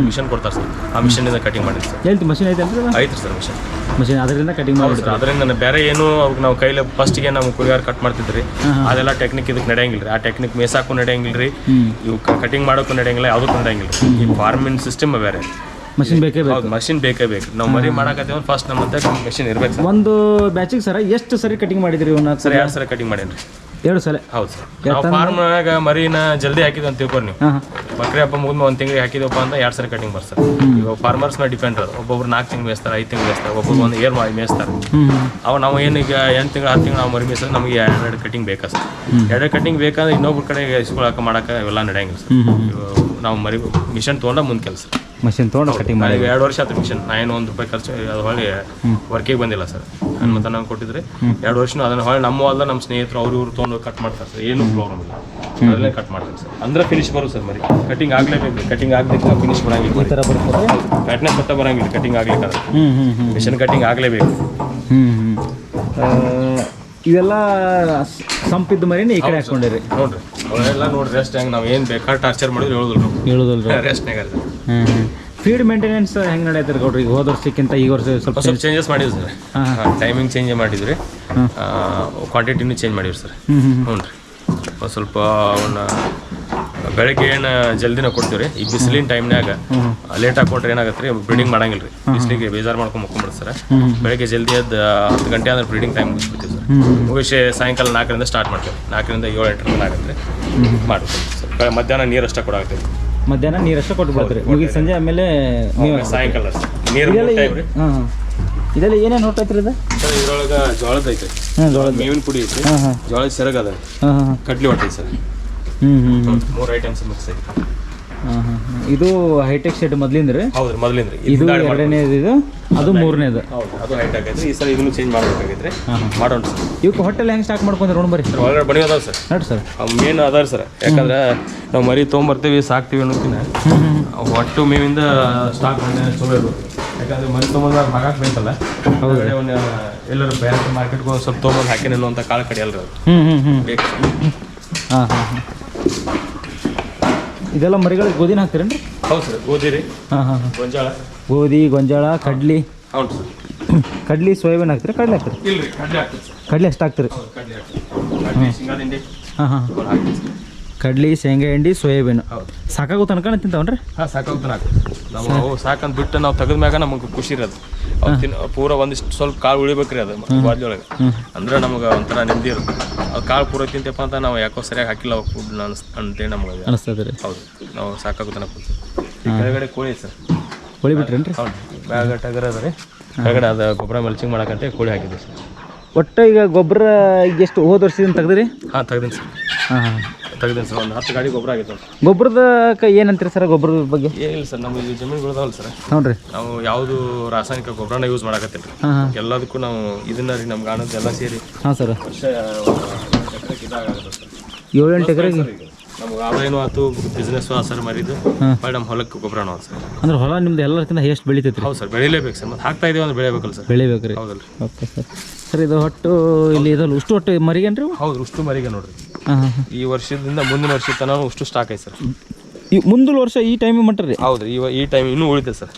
ಮಿಷನ್ ಕೊಡ್ತಾರೆ ಸರ್. ಆ ಮಿಷನಿಂದ ಕಟಿಂಗ್ ಮಾಡಿದ್ರಿ ಸರ್. ಮಷಿನ್ ಐತೆ ಅಂದ್ರೆ ಐತ್ರಿ ಸರ್ ಮಿಷನ್ ಮಷಿನ್ ಅದರಿಂದ ಕಟಿಂಗ್ ಮಾಡಿದ್ರಿ. ಮಾಡಿ ಸರ್ ಅದರಿಂದ ಬೇರೆ ಏನು ಅವ್ರಿಗೆ ನಾವು ಕೈಲಿ ಫಸ್ಟಿಗೆ ನಾವು ಕುರಿಗಾರ ಕಟ್ ಮಾಡ್ತಿದ್ರಿ. ಅದೆಲ್ಲ ಟೆಕ್ನಿಕ್ ಇದಕ್ಕೆ ನಡೆಯಂಗಿಲ್ಲ ರೀ. ಆ ಟೆಕ್ನಿಕ್ ಮೇಸಾಕು ನಡೆಯಂಗಿಲ್ಲ ರೀ. ಇವು ಕಟಿಂಗ್ ಮಾಡೋಕ್ಕೂ ನಡೆಯಂಗಿಲ್ಲ ಯಾವುದಕ್ಕೂ ನಡೆಯಂಗಿಲ್ಲ ಈ ಫಾರ್ಮಿನ್ ಸಿಸ್ಟಮ್ ಬೇರೆ. ಮಷಿನ್ ಬೇಕೇ ಬೇಕು. ಹೌದು ಮಷಿನ್ ಬೇಕೇ ಬೇಕು. ನಾವು ಮರಿ ಮಾಡಕತ್ತೇವೆ ಫಸ್ಟ್ ನಮ್ಮ ಹತ್ರ ಮಷಿನ್ ಇರಬೇಕು ಸರ್. ಒಂದು ಬ್ಯಾಚಿಗೆ ಸರ ಎಷ್ಟು ಸರಿ ಕಟಿಂಗ್ ಮಾಡಿದ್ರಿ ಇವನ್ನ ಸರ್ ಎರಡು ಸರಿ ಕಟಿಂಗ್ ಮಾಡೇನ್ರಿ. ಎರಡು ಸಲ? ಹೌದು ಸರ್. ನಾವು ಆಗ ಮರಿನ ಜಲ್ದಿ ಹಾಕಿದ್ವಿ ಅಂತ ತಿಳ್ಕೊರಿ ನೀವು. ಬಕ್ರಿ ಹಬ್ಬ ಮುಗಿದ್ಮೇಲೆ ಒಂದು ತಿಂಗಳಿಗೆ ಹಾಕಿದಪ್ಪ ಅಂತ ಎರಡು ಸರಿ. ಕಟಿಂಗ್ ಬರ್ತಾರೆ ಇವಾಗ ಫಾರ್ಮರ್ಸ್ನ ಡಿಪೆಂಡ್ ಅದು. ಒಬ್ಬೊಬ್ರು ನಾಲ್ಕು ತಿಂಗಳು ಮೇಯ್ತಾರೆ ಐದು ತಿಂಗಳು ಮೇಯ್ತಾರೆ ಒಬ್ಬೊಬ್ರು ಒಂದು ಏರ್ ಮಾಡಿ ಮೇಸ್ತಾರೆ. ಹ್ಞೂ ಹ್ಞೂ ಅವ ನಾವು ಏನು ಈಗ ಎಂಟು ತಿಂಗಳು ಹತ್ತು ತಿಂಗಳು ನಾವು ಮರಿ ಮೇಸ್ತಾರೆ ನಮಗೆ ಎರಡು ಕಟಿಂಗ್ ಬೇಕಾ ಸರ್. ಎರಡು ಕಟಿಂಗ್ ಬೇಕಾದ್ರೆ ಇನ್ನೊಬ್ರ ಕಡೆ ಇಸ್ಕೊಳಕ್ಕೆ ಮಾಡಕ್ಕೆ ಇವೆಲ್ಲ ನಡೆಯಂಗಿಲ್ಲ ಸರ್. ನಾವು ಮರಿ ಮಿಷನ್ ತೊಗೊಂಡ ಮುಂದೆ ಕೆಲಸ. ಮಷಿನ್ ತೊಗೊಂಡು ಕಟಿಂಗ್ ಮಾಡಿ ಎರಡು ವರ್ಷ ಆಯ್ತು ಮಿಷನ್ ನಾನು ಒಂದು ರೂಪಾಯಿ ಖರ್ಚು ಅದು ಹೊಳ್ಳಿ ವರ್ಕಿಗೆ ಬಂದಿಲ್ಲ ಸರ್. ನನ್ನ ಮತ್ತೆ ನಾವು ಕೊಟ್ಟಿದ್ರೆ ಎರಡು ವರ್ಷನೂ ಅದನ್ನ ಹೊಳ್ಳಿ ನಮ್ಮ ಅಲ್ಲ ನಮ್ಮ ಸ್ನೇಹಿತರು ಅವ್ರು ಇವ್ರು ತೊಗೊಂಡು ಕಟ್ ಮಾಡ್ತಾರೆ ಸರ್. ಏನು ಪ್ರಾಬ್ಲಮ್ ಇಲ್ಲ. ಅದನ್ನೇ ಕಟ್ ಮಾಡ್ತಾರೆ ಸರ್. ಅಂದ್ರೆ ಫಿನಿಶ್ ಬರು ಸರ್ ಮರಿ. ಕಟಿಂಗ್ ಆಗಲೇಬೇಕು. ಕಟಿಂಗ್ ಆಗ್ಲಿಕ್ಕೆ ನಾವು ಫಿನಿಶ್ ಬರಂಗಿಲ್ಲ ಈ ಥರ ಬರ್ತದೆ ಫ್ಯಾಟ್ನೆಸ್ ಮತ್ತೆ ಬರಂಗಿಲ್ಲ. ಕಟಿಂಗ್ ಆಗ್ಲಿಕ್ಕೆ. ಹ್ಞೂ ಹ್ಞೂ ಹ್ಞೂ ಮಿಷನ್ ಕಟಿಂಗ್ ಆಗಲೇಬೇಕು. ಹ್ಞೂ ಹ್ಞೂ ಇವೆಲ್ಲ ಸಂಪಿದ್ದ ಮರಿನ ಈ ಕಡೆ ಹಾಕೊಂಡಿರಿ. ನೋಡ್ರಿ. ಅವೆಲ್ಲ ನೋಡ್ರಿ ರೆಸ್ಟ್ ಹೆಂಗೆ ನಾವು ಏನು ಬೇಕಾದ್ರೆ ಟಾರ್ಚರ್ ಮಾಡಿದ್ರೆ ಹೇಳುದಿಲ್ಲ ಹೇಳುದಲ್ರಿ ರೆಸ್ಟ್ನಾಗ ಹ್ಞೂ ಹ್ಞೂ ಫೀಡ್ ಮೇಂಟೆನೆನ್ಸ್ ಹೆಂಗ್ ನಡೆಯತ್ರಿ ಗೌಡ್ರಿ? ಈಗ ಹೋದ ವರ್ಷಕ್ಕಿಂತ ಈ ವರ್ಷ ಸ್ವಲ್ಪ ಸ್ವಲ್ಪ ಚೇಂಜಸ್ ಮಾಡಿದ್ವಿ ಸರ್. ಟೈಮಿಂಗ್ ಚೇಂಜ್ ಮಾಡಿದ್ರಿ ಕ್ವಾಂಟಿಟಿನೂ ಚೇಂಜ್ ಮಾಡಿವ್ರಿ ಸರ್. ಹ್ಞೂ ರೀ ಒಂದು ಸ್ವಲ್ಪ ಅವನ್ನ ಬೆಳಗ್ಗೆ ಏನು ಜಲ್ದಿನ ಕೊಡ್ತೀವಿ ರೀ ಈ ಬಿಸಿಲಿನ ಟೈಮ್ನಾಗ ಲೇಟಾಗಿ ಕೊಟ್ರೆ ಏನಾಗತ್ತೆ ರೀ ಬ್ರೀಡಿಂಗ್ ಮಾಡಂಗಿಲ್ಲ ರೀ ಬಿಸಿಲಿಗೆ ಬೇಜಾರು ಮಾಡ್ಕೊಂಡು ಮುಕ್ಕೊಂಡ್ಬಿಡ್ತಾರೆ ಬೆಳಗ್ಗೆ ಜಲ್ದಿ ಎದ್ದು ಹತ್ತು ಗಂಟೆ ಅಂದ್ರೆ ಬ್ರೀಡಿಂಗ್ ಟೈಮ್ ಮುಗಿಸ್ಬಿಡ್ತೀವಿ ಮುಗಿಸಿ ಸಾಯಂಕಾಲ ನಾಲ್ಕರಿಂದ ಸ್ಟಾರ್ಟ್ ಮಾಡ್ತೇವೆ. ನಾಲ್ಕರಿಂದ ಏಳು ಎಂಟರಿಂದ ನಾಲ್ಕರಿಂದ ಮಾಡ್ತೀವಿ ಮಧ್ಯಾಹ್ನ ನೀರು ಅಷ್ಟೇ ಕೊಡಾಕತ್ತೀವಿ ಮಧ್ಯಾಹ್ನ ನೀರಷ್ಟೇ ಕೊಟ್ಟು ಬಿಡ್ತೀರಿ ಮುಗಿದ ಸಂಜೆ ಆಮೇಲೆ ನೀವು ಸಾಯಂಕಾಲ ಅಷ್ಟೇ. ನೀರು ಇದೆಲ್ಲ ಏನೇನು ನೋಡ್ತೈತ್ರಿ ಇದು? ಸರ್ ಇದ್ರೊಳಗೆ ಜೋಳದ ಐತೆ ಜೋಳದ. ಮೇವಿನ ಪುಡಿ ಐತೆ ಜೋಳದ ಸೆರಗ ಅದ. ಕಡ್ಲಿ ಹೊಟ್ಟೆ ಸರ್. ಹ್ಞೂ ಹ್ಞೂ ಮೂರು ಐಟಮ್ಸ್ ಮಿಕ್ಸ್ ಐತೆ ಹಾಂ ಹಾಂ ಹಾಂ. ಇದು ಹೈಟೆಕ್ ಶೆಡ್ ಮೊದ್ಲಿಂದ ರೀ? ಹೌದ್ರಿ ಮೊದಲಿಂದ ರೀ. ಇದು ಎರಡನೇದು ಇದು ಅದು ಮೂರನೇದು. ಹೌದು ಅದು ಹೈಟ್ ಆಗೈತ್ರಿ ಈ ಸಲ ಇದನ್ನು ಚೇಂಜ್ ಮಾಡ್ಬೇಕಾಗೈತ್ರಿ ಮಾಡೋಣ ಸರ್. ಇವಕ್ಕೆ ಹೋಟೆಲ್ ಹೆಂಗೆ ಸ್ಟಾರ್ಟ್ ಮಾಡ್ಕೊಂಡ್ರಿ ನೋಡ್ ಬರ್ರಿ ಸರ್? ಒಳಗಡೆ ಬಣಿ ಅದಾವ ಸರ್. ನೋಡಿ ಸರ್. ಮೇನ್ ಅದಾರ ಸರ್. ಯಾಕಂದ್ರೆ ನಾವು ಮರಿ ತೊಗೊಂಬರ್ತೀವಿ ಸಾಕ್ತೀವಿ ಹ್ಞೂ ಒಟ್ಟು ಮೇವಿಂದ ಸ್ಟಾಕ್ ಚಲೋ ಇರ್ಬೇಕು. ಯಾಕಂದ್ರೆ ಮರಿ ತೊಗೊಂಬಂದ್ರೆ ಹಾಕಕ್ಕೆ ಬೇಕಲ್ಲ. ಒಂದು ಎಲ್ಲರೂ ಬೇರೆ ಮಾರ್ಕೆಟ್ಗೆ ಒಂದು ಸ್ವಲ್ಪ ತೊಗೊಂಬಂದು ಹಾಕೇನೇನೋ ಅಂತ ಕಾಳು ಕಡಿಯಲ್ರಿ ಅದು. ಬೇಕು ಹಾಂ ಹಾಂ ಹಾಂ. ಇದೆಲ್ಲ ಮರಿಗಳಿಗೆ ಗೋಧಿನ ಹಾಕ್ತೀರೇನ್ರಿ? ಹೌದು ಸರ್ ಗೋಧಿ ರೀ. ಹಾಂ ಹಾಂ ಹಾಂ. ಗೊಂಜಾಳ. ಗೋಧಿ ಗೊಂಜಾಳ ಕಡ್ಲಿ. ಹೌದು ಸರ್. ಕಡ್ಲಿ ಸೋಯಾಬೀನ್ ಹಾಕ್ತೀರಿ ಕಡ್ಲೆ ಹಾಕ್ತೀರಿ? ಕಡ್ಲೆ ಹಾಕ್ತೀವಿ ಸರ್. ಕಡ್ಲೆ ಎಷ್ಟು ಹಾಕ್ತೀರಿ? ಹೌದು ಕಡ್ಲೆ ಹಾಕ್ತೀವಿ. ಕಡ್ಲೆ ಶೇಂಗಾ ಹಿಂಡಿ ಹಾಂ ಹಾಂ ಅವ್ರು ಹಾಕ್ತೀವಿ ಸರ್. ಕಡ್ಲಿ ಶೇಂಗಾ ಹಿಂಡಿ ಸೋಯಾಬೀನ್. ಹೌದು. ಸಾಕಾಗೋ ತನಕ ತಿಂತಾವನ್ರಿ? ಹಾಂ ಸಾಕಾಗ್ತಾನೆ ನಾವು ಸಾಕಂತ ಬಿಟ್ಟು ನಾವು ತೆಗೆದ ಮ್ಯಾಗ ನಮಗೆ ಖುಷಿ ಇರೋದು. ಅವು ತಿನ್ ಪೂರ ಒಂದಿಷ್ಟು ಸ್ವಲ್ಪ ಕಾಳು ಉಳಿಬೇಕ್ರಿ ಅದು ಬಾದ್ಲೊಳಗೆ ಅಂದ್ರೆ ನಮಗೆ ಒಂಥರ ನೆಮ್ಮದಿ ಇರುತ್ತೆ. ಅದು ಕಾಳು ಪೂರ ತಿಂತೇಪ್ಪ ಅಂತ ನಾವು ಯಾಕೋ ಸರಿಯಾಗಿ ಹಾಕಿಲ್ಲ ಫುಡ್ ಅನ್ಸ್ ಅಂತೇಳಿ ನಮಗೆ ಅನಿಸ್ತದೆ ರೀ. ಹೌದು. ನಾವು ಸಾಕಾಗುತ್ತಾನೆ ಕೂತೀವಿ ಈ ಕೆಳಗಡೆ ಕೋಳಿ ಸರ್. ಕೋಳಿ ಬಿಟ್ರಿ ಹೌದು. ಬ್ಯಾಗ ಟಗರ್ ಅದ ರೀ. ಕೆಳಗಡೆ ಅದು ಗೊಬ್ಬರ ಮಲ್ಚಿಂಗ್ ಮಾಡಕಂತ ಕೋಳಿ ಹಾಕಿದ್ವಿ ಸರ್. ಒಟ್ಟ ಈಗ ಗೊಬ್ಬರ ಈಗ ಎಷ್ಟು ಹೋದ ವರ್ಷದಿಂದ ತೆಗ್ದಿರಿ? ಹಾಂ ತೆಗ್ದೀನಿ ಸರ್. ಹಾಂ ಹಾಂ. ತೆಗ್ದೀನಿ ಸರ್ ಒಂದು ಹತ್ತು ಗಾಡಿ ಗೊಬ್ಬರ ಆಗಿತ್ತು. ಗೊಬ್ಬರದ ಏನಂತೀರಿ ಸರ್ ಗೊಬ್ಬರದ ಬಗ್ಗೆ? ಏನಿಲ್ಲ ಸರ್ ಇಲ್ಲಿ ಜಮೀನುಗಳದಾವಲ್ಲ ಸರ್. ಹ್ಞೂ ರೀ ನಾವು ಯಾವುದು ರಾಸಾಯನಿಕ ಗೊಬ್ಬರನ ಯೂಸ್ ಮಾಡಕತ್ತಿಲ್ಲ ಹಾಂ ಹಾಂ. ಎಲ್ಲದಕ್ಕೂ ನಾವು ಇದನ್ನ ರೀ ನಮ್ಗೆ ಆನಂದ ಎಲ್ಲ ಸೇರಿ. ಹಾಂ ಸರ್. ವರ್ಷ ಇದಾಗುತ್ತೆ ಸರ್. ಏಳು ಎಂಟು ಎಕರೆಗೆ ನಮ್ಗೆ ಆದಾಯನೂ ಆಯ್ತು ಬಿಸ್ನೆಸ್ ಸರ್ ಮರಿದು ಮೇಡಮ್ ನಮ್ಮ ಹೊಲಕ್ಕೆ ಗೊಬ್ಬರನೂ ಆಯ್ತು ಸರ್. ಅಂದ್ರೆ ಹೊಲ ನಿಮ್ದು ಎಲ್ಲರಕ್ಕಿಂತ ಎಷ್ಟು ಬೆಳಿತೈತೆ ಹೌದು ಸರ್ ಬೆಳಿಲೇಬೇಕು ಸರ್ ಮತ್ತೆ ಹಾಕ್ತಾ ಇದೀವಿ ಅಂದ್ರೆ ಬೆಳಿಬೇಕಲ್ಲ ಸರ್. ಬೆಳಿಬೇಕು ರೀ ಹೌದಲ್ಲ ಓಕೆ ಸರ್. ಸರ್ ಇದು ಹೊಟ್ಟು ಇಲ್ಲಿ ಇದಲ್ಲ ಉಷ್ಟು ಹೊಟ್ಟು ಮರಿಗೇನ್ರಿ ಹೌದು ಉಷ್ಟು ಮರಿಗೆ ನೋಡ್ರಿ. ಈ ವರ್ಷದಿಂದ ಮುಂದಿನ ವರ್ಷದ ತನಕ ಉಷ್ಟು ಸ್ಟಾಕ್ ಐತೆ ಸರ್. ಈ ಮುಂದಿನ ವರ್ಷ ಈ ಟೈಮಿಗೆ ಮಟ್ಟ ರೀ? ಹೌದು ಈ ಈ ಟೈಮ್ ಇನ್ನೂ ಉಳಿತೈತೆ ಸರ್.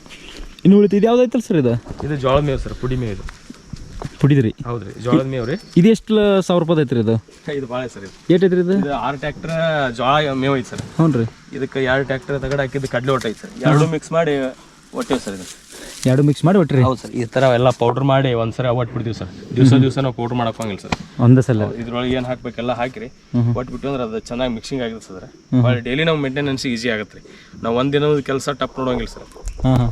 ಇನ್ನು ಉಳಿತು ಇದು ಯಾವ್ದೈತಲ್ಲ ಸರ್ ಇದು? ಇದು ಜೋಳ ಮೇವು ಸರ್ ಪುಡಿ ಮೇವು ಇದು. ಪುಡಿದ್ರಿ? ಹೌದ್ರಿ ಜೋಳದ ಮೇವ್ರಿ. ರೀ ಇದು ಎಷ್ಟು ಸಾವಿರ ರೂಪಾಯಿ ಐತ್ರಿ ಇದು? ಇದು ಭಾಳ ಸರ್ ಇದು. ಏಟೈತ್ರಿ ಇದು? ಇದು ಆರು ಟ್ಯಾಕ್ಟರ್ ಜೋಳ ಮೇವು ಐತೆ ಸರ್. ಹ್ಞೂ ರೀ ಇದಕ್ಕೆ ಎರಡು ಟ್ಯಾಕ್ಟರ್ ತಗಡ ಹಾಕಿದ್ದು ಕಡ್ಲೆ ಒಟ್ಟು ಐತೆ ಸರ್. ಎರಡು ಮಿಕ್ಸ್ ಮಾಡಿ ಒಟ್ಟೇವು ಸರ್ ಇದು. ಎರಡು ಮಿಕ್ಸ್ ಮಾಡಿ ಬಿಟ್ರಿ. ಹೌದು ಸರ್ ಈ ಥರ ಎಲ್ಲ ಪೌಡರ್ ಮಾಡಿ ಒಂದ್ಸರಿ ಅವಟ್ ಬಿಡ್ತೀವಿ ಸರ್. ದಿವಸ ದಿವಸ ನಾವು ಪೌಡ್ರ್ ಮಾಡಕ್ಕಾಗಿಲ್ಲ ಸರ್. ಒಂದೇ ಸಲ. ಇದ್ರೊಳಗೆ ಏನು ಹಾಕ್ಬೇಕೆಲ್ಲ ಹಾಕಿರಿ. ಒಟ್ಟು ಬಿಟ್ಟು ಅಂದ್ರೆ ಅದು ಚೆನ್ನಾಗಿ ಮಿಕ್ಸಿಂಗ್ ಆಗುತ್ತೆ ಸರ್ ಭಾಳ ಡೈಲಿ ನಾವು ಮೇಂಟೆನೆನ್ಸ್ ಈಸಿ ಆಗುತ್ತೆ ರೀ ನಾವು ಒಂದಿನ ಕೆಲಸ ಟಪ್ ನೋಡೋಂಗಿಲ್ಲ ಸರ್.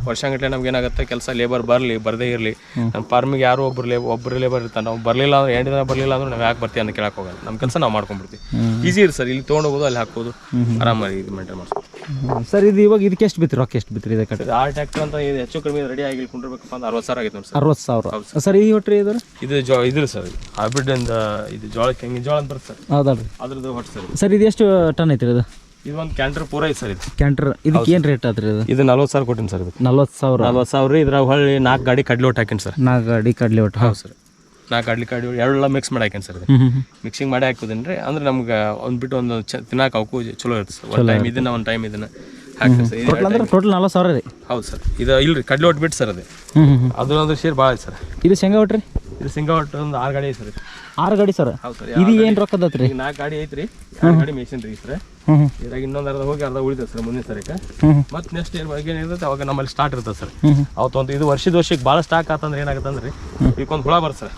ವರ್ಷಗಟ್ಟಲೆ ನಮ್ಗೆ ಏನಾಗುತ್ತೆ ಕೆಲಸ ಲೇಬರ್ ಬರಲಿ ಬರದೇ ಇರಲಿ. ನಮ್ಮ ಫಾರ್ಮಿಗೆ ಯಾರೋ ಒಬ್ರು ಲೇ ಒಬ್ಬರು ಲೇಬರ್ ಇರ್ತಾರೆ. ನಾವು ಬರಲಿಲ್ಲ ಅಂದ್ರೆ ಎರಡು ದಿನ ಬರಲಿಲ್ಲ ಅಂದ್ರೆ ನಾವು ಯಾಕೆ ಬರ್ತೀವಿ ಅಂತ ಕೇಳಕ್ಕೆ ಹೋಗಲ್ಲ. ನಮ್ಮ ಕೆಲಸ ನಾವು ಮಾಡ್ಕೊಂಡ್ಬಿಡ್ತೀವಿ. ಈಸಿ ಇರ್ ಸರ್ ಇಲ್ಲಿ ತೊಗೊಂಡೋಗೋದು ಅಲ್ಲಿ ಹಾಕೋದು. ಆರಾಮಾಗಿ ಇದು ಮೇಂಟೈನ್ ಮಾಡ್ತೀವಿ ಸರ್ ಇದು ಇವಾಗ ಇದಕ್ಕೆ ಎಷ್ಟು ಬಿತ್ತು ರೊಕ್ಕ ಎಷ್ಟು ಬಿತ್ತು ಇದೆ ಇದು ಆರ್ ಟ್ಯಾಕ್ಟರ್ ಅಂತ ಇದು. ಹೆಚ್ಚು ಕಡಿಮೆ ರೆಡಿ ಆಗಿ ಇಟ್ಕೊಂಡಿರ್ಬೇಕಪ್ಪ ಅಂದ್ರೆ ಅರವತ್ತು ಸಾವಿರ ಆಗಿದೆ ನೋಡಿ ಸರ್. ಅರವತ್ತು ಸಾವಿರ. ಸರ್. ಈ ಹೊಟ್ರಿ ಇದು ಇದು ಜೋ ಇದು ಸರ್. ಹೈಬ್ರಿಡ್ ಇಂದ ಇದು ಜೋಳಕ್ಕೆ ಹೆಂಗೆ ಜೋಳ ಅಂತ ಬರುತ್ತೆ ಸರ್. ಹೌದಲ್ರಿ. ಅದ್ರದ್ದು ಹೊಟ್ಟು ಸರ್. ಸರ್ ಇದು ಎಷ್ಟು ಟನ್ ಐತ್ರಿ ಇದು? ಇದು ಒಂದು ಕ್ಯಾಂಟರ್ ಪೂರ ಐತೆ ಸರ್ ಇದು. ಕ್ಯಾಂಟರ್ ಇದಕ್ಕೆ ಏನು ರೇಟ್ ಆತ್ರಿ ಇದು? ಇದು ನಲ್ವತ್ತು ಸಾವಿರ ಕೊಟ್ಟಿನಿ ಸರ್ ಇದು ನಲ್ವತ್ತು ಸಾವಿರ. ನಲ್ವತ್ತು ಸಾವಿರ ಇದ್ರಾಗ ಹೊಳ್ಳಿ ನಾಲ್ಕು ಗಾಡಿ ಕಡ್ಲೆ ಒಟ್ಟು ಹಾಕಿನಿ ಸರ್. ನಾಲ್ಕು ಗಾಡಿ ಕಡ್ಲೆ ಒಟ್ಟು. ಹೌದು ಸರ್. ನಾಲ್ಕು ಕಡ್ಲಿ ಕಾಡಿ ಎರಡೆಲ್ಲ ಮಿಕ್ಸ್ ಮಾಡಿ ಹಾಕೇನಿ ಸರ್ ಮಿಕ್ಸಿಂಗ್ ಮಾಡಿ ಹಾಕೋದೇನು ರೀ ಅಂದ್ರೆ ನಮ್ಗೆ ಒಂದು ಬಿಟ್ಟು ಒಂದು ಚ ತಿನ್ನಕ್ಕೆ ಅವಕ್ಕೂ ಚಲೋ ಇರುತ್ತೆ ಸರ್. ಒಂದು ಟೈಮ್ ಇದನ್ನ ಒಂದು ಟೈಮ್ ಇದನ್ನ ಹಾಕ್ತೀವಿ ಸರ್. ಇದು ಅಂದ್ರೆ ಟೋಟಲ್ ನಲ್ವತ್ತು ಸಾವಿರ ರೀ ಹೌದು ಸರ್. ಇದು ಇಲ್ರಿ ಕಡ್ಲಿ ಒಟ್ಟು ಬಿಟ್ಟು ಸರ್ ಅದು. ಹ್ಞೂ ಹ್ಞೂ ಹ್ಞೂ ಅದು ಅಂದ್ರೆ ಶೇರ್ ಭಾಳ ಐತೆ ಸರ್. ಇದು ಶೇಂಗಾ ಒಟ್ರಿ ಇದು ಶೇಂಗಾ ಒಟ್ಟು ಒಂದು ಆರು ಗಾಡಿ ಐತೆ ಸರ್ ಆರು ಗಾಡಿ ಸರ್? ಹೌದು ಸರ್. ಇದು ಏನು ರೊಕ್ಕದ ರೀ ಈಗ ನಾಲ್ಕು ಗಾಡಿ ಐತ್ರಿ. ಆರು ಗಾಡಿ ಮೇಸಿನ್ ರೀ ಸರ್. ಇದ್ರಾಗ ಇನ್ನೊಂದು ಅರ್ಧ ಹೋಗಿ ಅರ್ಧ ಉಳಿತದೆ ಸರ್ ಮುಂದಿನ ಸರಿಕ. ಹ್ಞೂ ಹ್ಞೂ ಮತ್ತೆ ನೆಕ್ಸ್ಟ್ ಏನು ಬಗ್ಗೆ ಇರುತ್ತೆ ಅವಾಗ ನಮ್ಮಲ್ಲಿ ಸ್ಟಾರ್ಟ್ ಇರ್ತದೆ ಸರ್. ಒಂದು ಇದು ವರ್ಷದ ವರ್ಷಕ್ಕೆ ಭಾಳ ಸ್ಟಾಕ್ ಆತಂದ್ರೆ ಏನಾಗುತ್ತೆ ಅಂದ್ರೆ ಈಗೊಂದು ಹುಳ ಬರ್ತ ಸರ್.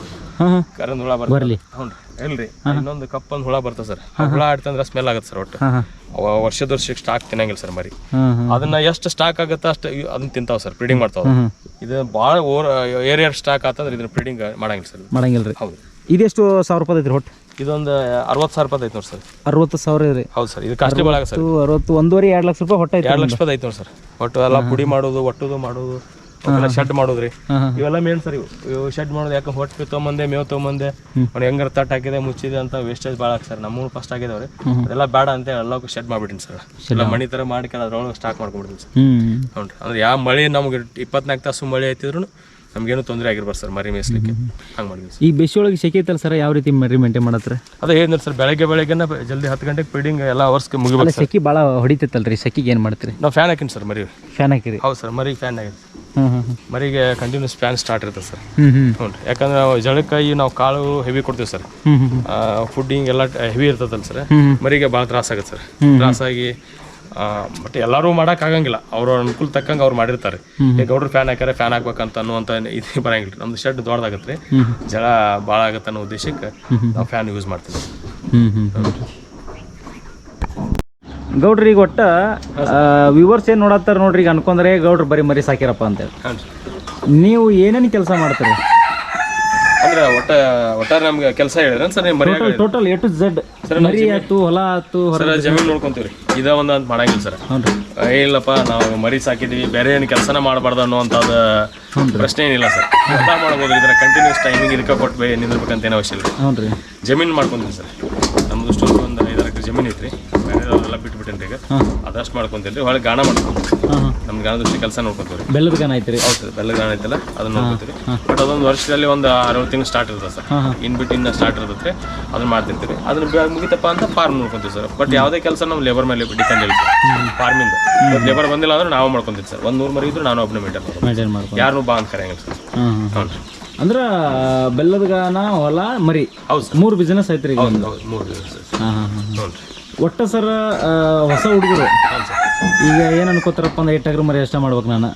ಕರಂದ್ ಹುಳ ಬರ್ತದೆ. ಬರ್ಲಿ. ಹ್ಞೂ ಇಲ್ರಿ. ಇನ್ನೊಂದು ಕಪ್ ಒಂದು ಹುಳ ಬರ್ತದೆ ಸರ್. ಹುಳ ಆಡ್ತಂದ್ರೆ ಸ್ಮೆಲ್ ಆಗುತ್ತೆ ಸರ್ ಒಟ್ಟು. ವರ್ಷದ ವರ್ಷಕ್ಕೆ ಸ್ಟಾಕ್ ತಿನ್ನಂಗಿಲ್ಲ ಸರ್ ಮರಿ. ಅದನ್ನ ಎಷ್ಟು ಸ್ಟಾಕ್ ಆಗುತ್ತೆ ಅಷ್ಟು ಅದನ್ನ ತಿಂತಾವ ಸರ್ ಪ್ರೀಡಿಂಗ್ ಮಾಡ್ತಾವ ಇದು ಬಹಳ ಓವರ್ ಏರಿಯರ್ ಸ್ಟಾಕ್ ಆತಂದ್ರೆ ಇದನ್ನ ಪ್ರೀಡಿಂಗ್ ಮಾಡಂಗಿಲ್ಲ ಸರ್. ಮಾಡಂಗಿಲ್ಲ ರೀ ಹೌದು. ಇದೆಷ್ಟು ಸಾವಿರ ರೂಪಾಯಿ ಐತ್ರಿ ಹೊಟ್ಟು ಇದೊಂದು ಅರವತ್ತು ಸಾವಿರ ರೂಪಾಯಿ ಐತೆ ನೋಡಿ ಸರ್. ಅರವತ್ತು ಸಾವಿರ ರೀ. ಹೌದು ಸರ್ ಇದು ಕಾಸ್ಟ್ಲಿ ಭಾಳ ಸರ್. ಅರವತ್ತು ಒಂದೂವರೆ ಎರಡು ಲಕ್ಷ ರೂಪಾಯಿ ಹೊಟ್ಟೆ ಎರಡು ಲಕ್ಷ ರೂಪಾಯಿ ಐತೆ ನೋಡಿ ಸರ್. ಒಟ್ಟು ಎಲ್ಲ ಪುಡಿ ಮಾಡೋದು ಒಟ್ಟುದು ಮಾಡೋದು ಶೆಡ್ ಮಾಡೋದ್ರಿ. ಇವೆಲ್ಲ ಮೇನ್ ಸರ್ ಇವು. ಶೆಡ್ ಮಾಡೋದು ಯಾಕೆ ಹೊಟ್ಟೆ ತೊಗೊಂಬಂದೆ ಮೇವು ತೊಗೊಂಬಂದೆ ಅವ್ನು ಹೆಂಗಾರ ತಟ್ಟ ಹಾಕಿದೆ ಮುಚ್ಚಿದೆ ಅಂತ ವೇಸ್ಟೇಜ್ ಭಾಳ ಸರ್. ನಮ್ಮೂರು ಫಸ್ಟ್ ಆಗಿದವ್ರಿ. ರೀ ಅದೆಲ್ಲ ಬೇಡ ಅಂತ ಎಲ್ಲಕ್ಕೂ ಶೆಡ್ ಮಾಡ್ಬಿಟ್ಟಿನಿ ಸರ್. ಎಲ್ಲ ಮಣಿ ತರ ಮಾಡ್ಕೊಂಡು ಅದ್ರೊಳಗೆ ಸ್ಟಾಕ್ ಮಾಡ್ಕೊಂಡ್ಬಿಡ್ತೀನಿ ಸರ್. ಹ್ಞೂ ಅಂದ್ರೆ ಯಾವ ಮಳೆ ನಮ್ಗೆ ಇಪ್ಪತ್ನಾಲ್ಕು ತಾಸು ಮಳೆ ಐತಿದ್ರು ನಮ್ಗೇನು ತೊಂದರೆ ಆಗಿರ್ಬಾರ್ದು ಸರ್ ಮರಿ ಮೇಯಿಸ್ಲಿಕ್ಕೆ. ಹಂಗೆ ಮಾಡಿದ್ವಿ ಸರ್. ಈ ಬೆಸಿಯೊಳಗೆ ಒಳಗೆ ಸೆಕೆ ಐತಲ್ಲ ಸರ್ ಯಾವ ರೀತಿ ಮರಿ ಮೇಂಟೈನ್ ಮಾಡತ್ರಿ ಅದೇ ಏನಿಲ್ಲ ಸರ್ ಬೆಳಗ್ಗೆ ಬೆಳಗ್ಗೆನ ಜಲ್ದಿ ಹತ್ತು ಗಂಟೆಗೆ ಫೀಡಿಂಗ್ ಎಲ್ಲ ಅವರ್ಸ್ಗೆ ಮುಗಿಬೇಕು ಸರ್. ಸೆಕೆ ಭಾಳ ಹೊಡಿತೈತಲ್ರಿ ಸೆಕೆಗೆ ಏನು ಮಾಡ್ತೀರಿ? ನಾವು ಫ್ಯಾನ್ ಹಾಕಿನಿ ಸರ್ ಮರಿ. ಫ್ಯಾನ್ ಹಾಕಿರಿ? ಹೌದು ಸರ್ ಮರಿ ಫ್ಯಾನ್ ಆಗಿದೆ ಹ್ಞೂ ಮರಿಗೆ ಕಂಟಿನ್ಯೂಸ್ ಫ್ಯಾನ್ ಸ್ಟಾರ್ಟ್ ಇರ್ತದೆ ಸರ್. ಹ್ಞೂ ಹ್ಞೂ ಹ್ಞೂ ರೀ. ಯಾಕಂದ್ರೆ ನಾವು ಜಳಕ್ಕಾಯಿ ನಾವು ಕಾಳು ಹೆವಿ ಕೊಡ್ತೀವಿ ಸರ್. ಹ್ಞೂ ಹ್ಞೂ ಫುಡ್ಡಿಂಗ್ ಎಲ್ಲ ಹೆವಿ ಇರ್ತದಲ್ಲ ಸರ್. ಮರಿಗೆ ಭಾಳ ತ್ರಾಸ ಆಗುತ್ತೆ ಸರ್. ತ್ರಾಸಾಗಿ ಬಟ್ ಎಲ್ಲರೂ ಆಗಂಗಿಲ್ಲ. ಅವ್ರ ಅನುಕೂಲ ತಕ್ಕಂಗೆ ಅವ್ರು ಮಾಡಿರ್ತಾರೆ. ಈಗ ಗೌಡ್ರು ಫ್ಯಾನ್ ಹಾಕ್ಯಾರೆ ಫ್ಯಾನ್ ಹಾಕ್ಬೇಕಂತ ಅನ್ನುವಂಥ ಇದು ಬರಂಗಿಲ್ಲ. ನಮ್ದು ಶೆಡ್ ದೊಡ್ಡದಾಗತ್ತೆ ರೀ ಜಳ ಭಾಳ ಆಗತ್ತೆ ಅನ್ನೋ ಉದ್ದೇಶಕ್ಕೆ ನಾವು ಫ್ಯಾನ್ ಯೂಸ್ ಮಾಡ್ತೀವಿ. ಗೌಡ್ರಿ ಈಗ ಒಟ್ಟ ವಿವರ್ಸ್ ಏನು ನೋಡತ್ತಾರ ನೋಡ್ರಿ ಈಗ ಅನ್ಕೊಂಡ್ರೆ ಗೌಡ್ರು ಬರೀ ಮರಿ ಸಾಕಿರಪ್ಪ ಅಂತೇಳಿ ನೀವು ಏನೇನು ಕೆಲಸ ಮಾಡ್ತೀರಿ? ಅಂದ್ರೆ ಒಟ್ಟ ಒಟ್ಟಾರೆ ನಮ್ಗೆ ಕೆಲಸ ಹೇಳಿದ್ರೆ sir total A to Z ಮರಿ ಆಯ್ತು ಹೊಲ ಆಯ್ತು ಹೊರ ಸರ್ ಜಮೀನು ನೋಡ್ಕೊಂತೀವಿ ರೀ ಇದ ಒಂದು ಅಂತ ಮಾಡಂಗಿಲ್ಲ ಸರ್. ಇಲ್ಲಪ್ಪ ನಾವು ಮರಿ ಸಾಕಿದೀವಿ ಬೇರೆ ಏನು ಕೆಲಸನ ಮಾಡಬಾರ್ದು ಅನ್ನುವಂಥದ್ದು ಪ್ರಶ್ನೆ ಏನಿಲ್ಲ ಸರ್. ಎಲ್ಲ ಮಾಡ್ಬೋದು ಇದರ ಕಂಟಿನ್ಯೂಸ್ ಟೈಮಿಂಗ್ ಇದಕ್ಕೆ ಕೊಟ್ಟು ಬೇ ನಿಂದಿರ್ಬೇಕಂತ ಏನೋ ಅವಶ್ಯ ಇಲ್ಲ ಜಮೀನು ಮಾಡ್ಕೊಂತೀನಿ ಸರ್. ನಮ್ದು ಸ್ಟೋರ್ ಒಂದು ಐದಾರು ಎಕರೆ ಜಮೀನು ಐತ್ರಿ. ಬೇರೆಲ್ಲ ಬಿಟ್ಬಿಟ್ಟೇನ್ರಿ ಈಗ ಅದಷ್ಟು ಮಾಡ್ಕೊಂತೀನಿ ಹೊಳೆ ಗಾಣ ಮಾಡ್ಕೊಂತೀವಿ ನಮ್ಗೆ ಗಾಣ ದೃಷ್ಟಿ ಕೆಲಸ ನೋಡ್ಕೊಂತೀವಿ ಬೆಲ್ಲದ ಗಾಣ ಐತ್ರಿ? ಹೌದು ಸರ್ ಬೆಲ್ಲ ಗಾಣ ಐತಲ್ಲ ಅದನ್ನ ನೋಡ್ಕೊತೀವಿ ಬಟ್ ಅದೊಂದು ವರ್ಷದಲ್ಲಿ ಒಂದು ಅರವತ್ತು ತಿಂಗಳು ಸ್ಟಾರ್ಟ್ ಇರ್ತದೆ ಸರ್. ಇನ್ ಬಿಟ್ಟು ಇನ್ನು ಸ್ಟಾರ್ಟ್ ಇರುತ್ತೆ ಅದನ್ನ ಮಾಡ್ತಿರ್ತೀವಿ ಅದನ್ನ ಮುಗಿತಪ್ಪ ಅಂತ ಫಾರ್ಮ್ ನೋಡ್ಕೊಂತೀವಿ ಸರ್. ಬಟ್ ಯಾವುದೇ ಕೆಲಸ ನಾವು ಲೇಬರ್ ಮೇಲೆ ಡಿಪೆಂಡ್ ಇರುತ್ತೆ ಫಾರ್ಮಿಂದ ಲೇಬರ್ ಬಂದಿಲ್ಲ ಅಂದ್ರೆ ನಾವು ಮಾಡ್ಕೊಂತೀವಿ ಸರ್. ಒಂದು ನೂರು ಮರಿ ಇದ್ರು ನಾನು ಒಬ್ಬನೇ ಮೇಂಟೈನ್ ಮಾಡ್ಕೊಂಡು ಯಾರನ್ನೂ ಬಾ ಅಂತ ಕರೆಯಂಗಿಲ್ಲ ಸರ್. ಹಾಂ ಹಾಂ ಹ್ಞೂ ರೀ ಅಂದ್ರೆ ಬೆಲ್ಲದ ಗಾನ ಹೊಲ ಮರಿ. ಮೂರು ಬಿಸ್ನೆಸ್ ಐತ್ರಿ ಈಗ ಹಾಂ ಹಾಂ ಹಾಂ. ಒಟ್ಟ ಸರ್ ಹೊಸ ಹುಡುಗರು. ಈಗ ಏನು ಅನ್ಕೋತಾರಪ್ಪ ಅಂದ್ರೆ ಏಟಾಗ್ರ ಮರಿ ಅಷ್ಟ ಮಾಡ್ಬೇಕು ನಾನು.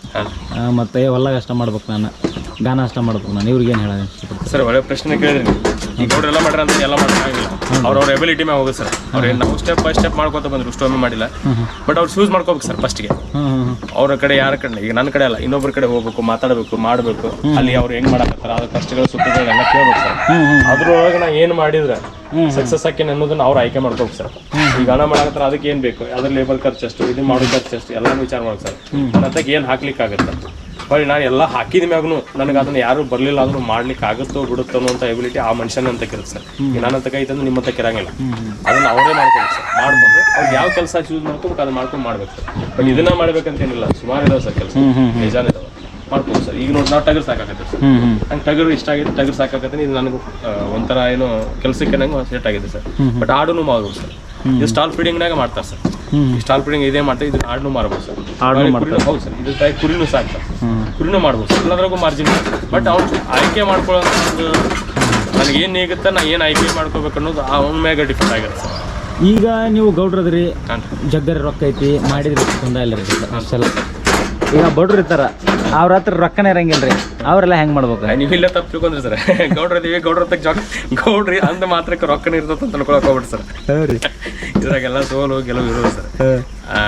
ಆ, ಮತ್ತೆ ಹೊಲ ಅಷ್ಟ ಮಾಡ್ಬೇಕು ನಾನು. ಗಾನ ಅಷ್ಟ ಮಾಡ್ಬೇಕು ನಾನು. ಇವ್ರಿಗೆ ಏನು ಹೇಳ ಸರ್ ಒಳ್ಳೆ ಪ್ರಶ್ನೆ ಕೇಳಿದ್ರಿ ನೀವು. ಈಗ ನೋಡ್ರಿ ಎಲ್ಲ ಮಾಡ್ರ ಅಂತ ಎಲ್ಲ ಮಾಡೋಕ್ಕಾಗಿಲ್ಲ ಅವ್ರವ್ರ ಎಬಿಲಿಟಿ ಮೇಲೆ ಹೋಗುತ್ತೆ ಸರ್. ಅವ್ರು ನಾವು ಸ್ಟೆಪ್ ಬೈ ಸ್ಟೆಪ್ ಮಾಡ್ಕೊತ ಬಂದ್ರು ಸ್ಟೋಮಿ ಮಾಡಿಲ್ಲ. ಬಟ್ ಅವ್ರು ಚೂಸ್ ಮಾಡ್ಕೋಬೇಕು ಸರ್ ಫಸ್ಟ್ಗೆ ಅವ್ರ ಕಡೆ ಯಾರ ಕಡೆ ಈಗ ನನ್ನ ಕಡೆ ಅಲ್ಲ ಇನ್ನೊಬ್ಬರ ಕಡೆ ಹೋಗ್ಬೇಕು ಮಾತಾಡಬೇಕು ಮಾಡಬೇಕು ಅಲ್ಲಿ ಅವ್ರು ಹೆಂಗ್ ಮಾಡಕತ್ತಾರ ಅದ್ರ ಕಷ್ಟಗಳು ಸುಖಗಳೆಲ್ಲ ಕೇಳ್ಬೇಕು ಸರ್. ಅದ್ರೊಳಗೆ ನಾ ಏನು ಮಾಡಿದ್ರೆ ಸಕ್ಸಸ್ ಆಕೇನೆ ಅನ್ನೋದನ್ನ ಅವ್ರು ಆಯ್ಕೆ ಮಾಡ್ಕೋಬೇಕು ಸರ್. ಈಗ ಹಣ ಮಾಡಕತ್ತಾರ ಅದಕ್ಕೆ ಏನು ಬೇಕು? ಅದ್ರ ಲೇಬರ್ ಖರ್ಚು ಅಷ್ಟು ಇದು ಮಾಡೋ ಖರ್ಚು ಅಷ್ಟು ಎಲ್ಲಾನು ವಿಚಾರ ಮಾಡ್ಬೇಕು ಸರ್. ನನ್ನ ಏನ್ ಏನು ಹಾಕ್ಲಿಕ್ಕೆ ಆಗುತ್ತೆ ಹೊಳ್ಳಿ ನಾನು ಎಲ್ಲ ಹಾಕಿದ ಮ್ಯಾಗೂ ನನಗೆ ಅದನ್ನ ಯಾರು ಬರಲಿಲ್ಲ ಅಂದ್ರೂ ಮಾಡ್ಲಿಕ್ಕೆ ಆಗುತ್ತೋ ಬಿಡುತ್ತೋ ಅಂತ ಎಬಿಲಿಟಿ ಆ ಮನುಷ್ಯನ ಅಂತ ಕಿರುತ್ತೆ ಸರ್ ನಾನಂತ ಕೈ ತಂದು ಐತಂದ್ರೆ ನಿಮ್ಮ ಹತ್ತಕ್ಕೆ ಇರಂಗಿಲ್ಲ ಅದನ್ನ ಅವರೇ ಮಾಡ್ಕೋಬೇಕು ಸರ್ ಮಾಡ್ಕೊಂಡು ಅವ್ರು ಯಾವ ಕೆಲಸ ಚೂಸ್ ಮಾಡ್ಕೋಬೇಕು ಅದನ್ನ ಮಾಡ್ಕೊಂಡು ಮಾಡ್ಬೇಕು ಸರ್ ಬಟ್ ಇದನ್ನ ಮಾಡ್ಬೇಕಂತ ಏನಿಲ್ಲ ಸುಮಾರು ಇದಾವೆ ಸರ್ ಕೆಲಸ. ನಿಜಾನ ಇದಾವೆ. ಮಾಡ್ಬೋದು ಸರ್ ಈಗ ನೋಡಿ ನಾವು ಟಗರ್ ಸಾಕಾಗತ್ತೆ ಸರ್ ನಂಗೆ ಟಗರ್ ಇಷ್ಟ ಆಗಿದೆ ಟಗರ್ ಸಾಕಾಗತ್ತೆ ಇದು ನನಗೆ ಒಂಥರ ಏನು ಕೆಲಸಕ್ಕೆ ನಂಗೆ ಸೆಟ್ ಆಗಿದೆ ಸರ್ ಬಟ್ ಆಡುನು ಮಾಡ್ಬೋದು ಸರ್ ಇದು ಸ್ಟಾಲ್ ಫೀಡಿಂಗ್ನಾಗ ಮಾಡ್ತಾರೆ ಸರ್ ಸ್ಟಾಲ್ ಫೀಡಿಂಗ್ ಇದೇ ಮಾಡ್ತಾರೆ ಇದು ಆಡ್ನು ಮಾರ್ಬೋದು ಸರ್ ಆಡ್ನು ಮಾಡ್ತಾರೆ. ಹೌದು ಸರ್ ಇದು ತಾಯಿ ಕುರಿನೂ ಸಾಕ್ತಾರೆ ಕುರಿನೂ ಮಾಡ್ಬೋದು ಸರ್ ಎಲ್ಲದ್ರಾಗೂ ಮಾರ್ಜಿನ್ ಬಟ್ ಅವ್ನು ಆಯ್ಕೆ ಮಾಡ್ಕೊಳ್ಳೋ ನನಗೆ ಏನು ನೀಗುತ್ತೆ ನಾ ಏನು ಆಯ್ಕೆ ಮಾಡ್ಕೋಬೇಕು ಅನ್ನೋದು ಅವನ ಮ್ಯಾಗ ಡಿಪೆಂಡ್ ಆಗಿರುತ್ತೆ ಸರ್ ಈಗ ನೀವು ಗೌಡ್ರದ್ರಿ ಜಗ್ಗರಿ ರೊಕ್ಕ ಐತಿ ಮಾಡಿದ್ರಿ ತೊಂದರೆ ಇಲ್ಲ ರೀ. ಅಷ್ಟೆಲ್ಲ. ಈಗ ಬಡ್ರು ಇರ್ತಾರ ಅವ್ರ ಹತ್ರ ರೊಕ್ಕನೇ ಇರಂಗಿಲ್ಲ ರೀ ಅವರೆಲ್ಲ ಹೆಂಗ್ ಮಾಡ್ಬೇಕು? ನೀವು ಇಲ್ಲ ತಪ್ಪು ತಿಳ್ಕೊಂಡ್ರಿ ಸರ್ ಗೌಡ್ರ ಇದೀವಿ ಗೌಡ್ರ ಜಾಗ ಗೌಡ್ರಿ ಅಂದ ಮಾತ್ರಕ್ಕೆ ರೊಕ್ಕನ ಇರ್ತದ ಅಂತ ಅನ್ಕೊಳಕ್ ಹೋಗ್ಬಿಟ್ಟು ಸರ್ ಇದ್ರಾಗೆಲ್ಲ ಸೋಲು ಗೆಲುವು ಇರೋದು ಸರ್. ಆ,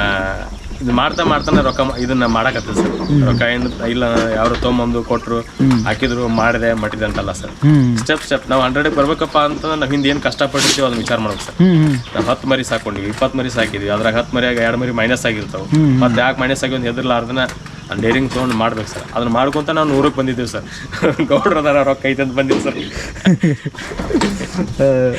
ಇದು ಮಾಡ್ತಾ ಮಾಡ್ತಾನೆ ರೊಕ್ಕ ಇದನ್ನ ಮಾಡಕತ್ತೆ ಸರ್. ರೊಕ್ಕ ಏನು ಇಲ್ಲ ಯಾರು ತೊಗೊಂಬಂದು ಕೊಟ್ರು ಹಾಕಿದ್ರು ಮಾಡಿದೆ ಮಟ್ಟಿದೆ ಅಂತಲ್ಲ ಸರ್ ಸ್ಟೆಪ್ ಸ್ಟೆಪ್. ನಾವು ಹಂಡ್ರೆಡ್ ಬರ್ಬೇಕಪ್ಪ ಅಂತಂದ್ರೆ ನಾವು ಹಿಂದೆ ಏನು ಕಷ್ಟಪಟ್ಟಿರ್ತೀವಿ ಅದನ್ನ ವಿಚಾರ ಮಾಡ್ಬೇಕು ಸರ್. ನಾವು ಹತ್ತು ಮರಿ ಸಾಕೊಂಡಿವಿ ಇಪ್ಪತ್ತು ಮರಿ ಸಾಕಿದ್ವಿ. ಅದ್ರಾಗ ಹತ್ತು ಮರಿಯಾಗ ಎರಡು ಮರಿ ಮೈನಸ್ ಆಗಿರ್ತಾವೆ. ಮತ್ತೆ ಯಾಕೆ ಮೈನಸ್ ಆಗಿ ಒಂದು ಹೆದರ್ಲಾರ್ದನ ಡೇರಿಂಗ್ ತೊಗೊಂಡು ಮಾಡ್ಬೇಕು ಸರ್. ಅದನ್ನ ಮಾಡ್ಕೊಂತ ನಾವು ನೂರಕ್ಕೆ ಬಂದಿದ್ದೀವಿ ಸರ್. ಗೌಡ್ರ ಅದಾರ ರೊಕ್ಕ ಐತೆ ಅಂತ ಬಂದಿವಿ ಸರ್.